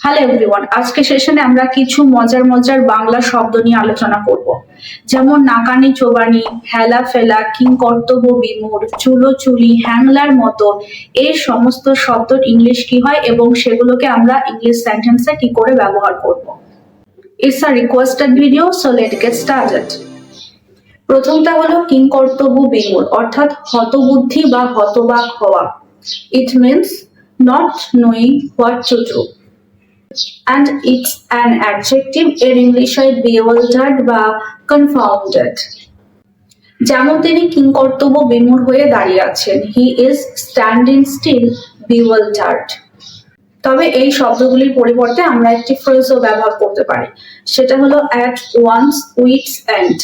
Hello everyone আজকে সেশনে আমরা কিছু মজার মজার বাংলা শব্দ নিয়ে আলোচনা করব। যেমন নাকানি চোবানি, হেলা ফেলা, কিং কর্তব্য বিমূর চুলো চুলি, হ্যাংলার মতো, এই সমস্ত শব্দ ইংলিশ কি হয় এবং সেগুলোকে আমরা ইংলিশ সেন্টেন্সে কি করে ব্যবহার করব। It's a requested video so let get started প্রথমটা হলো কিং কর্তব্য বিমূর অর্থাৎ হতবুদ্ধি বা হতবাক হওয়া। It means not knowing what to do and it's an adjective এর ইংলিশ হয় bewildered বা confounded. যেমন তিনি কিংকর্তব্য বিমূঢ় হয়ে দাঁড়িয়ে আছেন he is standing still bewildered. তবে এই শব্দগুলির পরিবর্তে আমরা একটি ফ্রেজও ব্যবহার করতে পারি, সেটা হলো অ্যাট ওয়ান্স উইটস এন্ড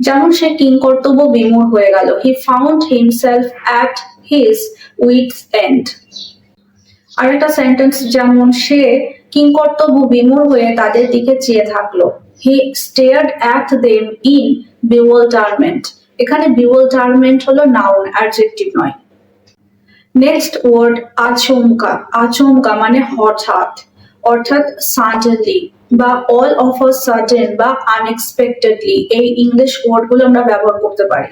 যেমন সে কিংকর্তব্য বিমূঢ় হয়ে গেল he found himself at his wits end আরেকটা সেন্টেন্স যেমন সে কিংকর্তব্য বিমূঢ় হয়ে তাদের দিকে চেয়ে থাকল। He stared at them in bewilderment এখানে বিওয়ালটারমেন্ট হলো নাউন অ্যাডজেক্টিভ নয়। নেক্সট ওয়ার্ড আচমকা। আচমকা মানে হঠাৎ, অর্থাৎ সাডেনলি বা অল অফ আ সাডেন বা আনএক্সপেক্টেডলি এই ইংলিশ ওয়ার্ডগুলো আমরা ব্যবহার করতে পারি।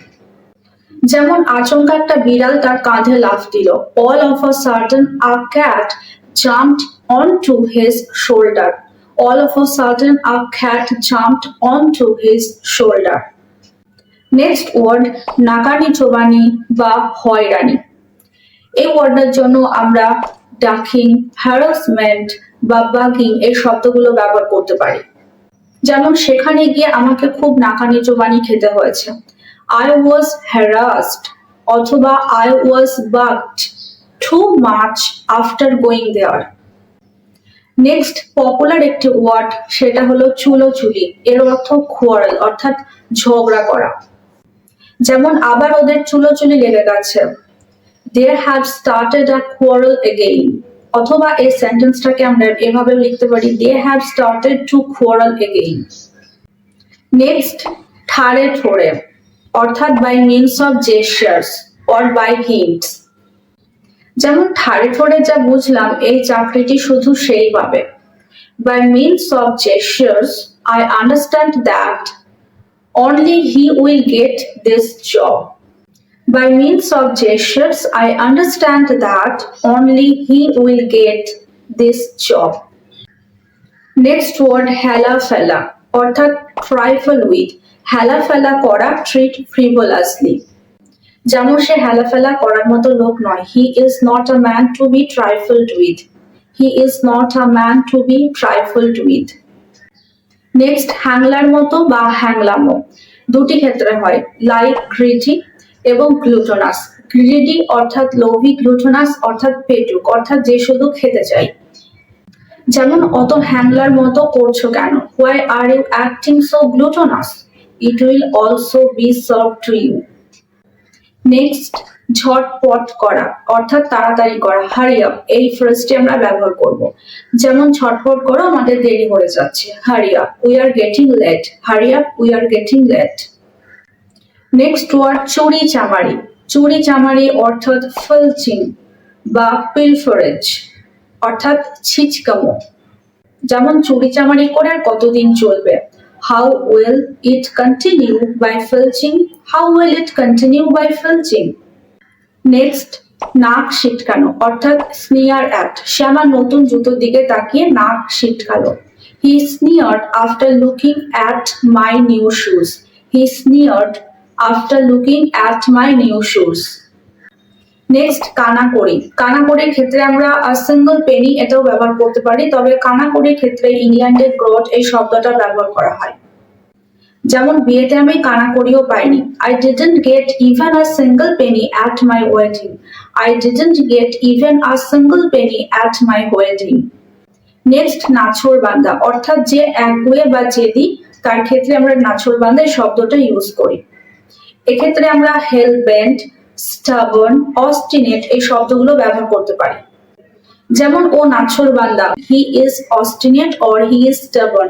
যেমন আচমকা একটা বিড়াল তার কাঁধে লাফ দিল। All of a sudden a cat jumped on to his shoulder all of a sudden a cat jumped on to his shoulder next word নাকানি চোবানি বা হয়রানি। এই ওয়ার্ডের জন্য আমরা ডাকিং হ্যারাসমেন্ট বা বাগিং এই শব্দগুলো ব্যবহার করতে পারি। যেমন, সেখানে গিয়ে আমাকে খুব নাকানি চোবানি খেতে হয়েছে। I was harassed, অথবা I was bugged too much after going there. Next popular একটি ওয়ার্ড সেটা হলো চুলো চুলি এর অর্থ খোয়ারেল অর্থাৎ ঝগড়া করা। যেমন, আবার ওদের চুলো চুলি লেগে গেছে। They have started a quarrel again অথবা এই সেন্টেন্সটাকে আমরা এভাবে লিখতে পারি they have started to quarrel again next ঠাড়ে ঠোড়ে। অর্থাৎ by means of gestures or by hints যেমন ঠাড়ে ঠোড়ে যা বুঝলাম এই চাকরিটি শুধু সেই পাবে by means of gestures I understand that only he will get this job By means of gestures, I understand that only he will get this job. Next word, hella fella, অর্থাৎ trifle with. হেলাফেলা করা treat ফ্রিভোলাসলি যেমন সে হেলাফেলা করার মতো লোক নয়। He is not a man to be trifled with he is not a man to be trifled with next হ্যাংলার মতো বা হ্যাংলামো দুটি ক্ষেত্রে হয়। লাইক গ্রিডি এবং গ্লুটোনাস গ্রিডি অর্থাৎ লোভি গ্লুটোনাস অর্থাৎ পেটুক, অর্থাৎ যে শুধু খেতে চাই যেমন, অত হ্যাংলার মতো করছ কেন? Why are you acting so gluttonous it will also be served to you. Next ঝটপট করা, অর্থাৎ তাড়াতাড়ি করা। হারি আপ এই ফ্রেজটি আমরা ব্যবহার করব। যেমন, ঝটপট করো, আমাদের দেরি হয়ে যাচ্ছে। Hurry up we are getting late hurry up we are getting late next word চুরি চামারি। চুরি চামারি অর্থাৎ ফলচিং বা পিলফরেজ অর্থাৎ ছিচকামো। যেমন, চুরি চামারি করে আর কতদিন চলবে? How will it continue by filching? How will it continue by filching? Next নাক সিটকানো অর্থাৎ স্নিয়ার অ্যাট সে আমার নতুন জুতোর দিকে তাকিয়ে নাক সিটকালো he sneered after looking at my new shoes he sneered after looking at my new shoes next কানাকড়ি কানাকড়ির ক্ষেত্রে আমরা সিঙ্গল পেনি এটাও ব্যবহার করতে পারি, তবে কানাকড়ির ক্ষেত্রে ইংল্যান্ডের গ্রট এই শব্দটা ব্যবহার করা হয়। যেমন, বিয়েতে আমি কানাকড়িও পাইনি। I didn't get even a single penny at my wedding I didn't get even a single penny at my wedding next নাছর বান্দা। অর্থাৎ যে একগুয়ে বা জেদি, তার ক্ষেত্রে আমরা নাছর বান্দা শব্দটা ইউজ করি। এক্ষেত্রে আমরা হেল বেন্ড স্টাবন অস্টিনেট এই শব্দগুলো ব্যবহার করতে পারি। যেমন, ও নাছর বান্দা, he is obstinate or he is stubborn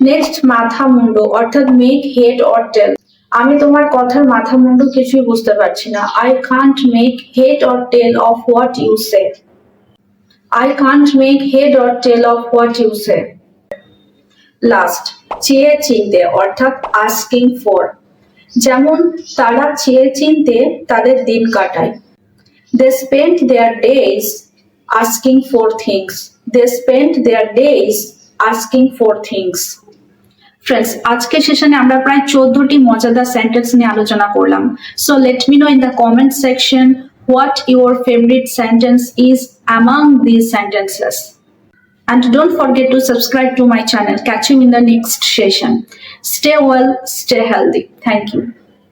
next মাথা মুন্ডু অর্থাৎ মেক হেড অর টেল আমি তোমার কথার মাথা মুন্ডু কিছুই বুঝতে পারছি না। I can't make head or tail of what you say I can't make head or tail of what you say. Last চেয়ে চিনতে অর্থাৎ আস্কিং ফর যেমন তারা চেয়ে চিনতে তাদের দিন কাটায়। They spend their days asking for things they spend their days asking for things friends আজকের সেশনে আমরা প্রায় চোদ্দটি মজাদার সেন্টেন্স নিয়ে আলোচনা করলাম। So let me know in the comment section what your favourite sentence is among this sentences And don't forget to subscribe to my channel. Catch you in the next session. Stay well, stay healthy. Thank you.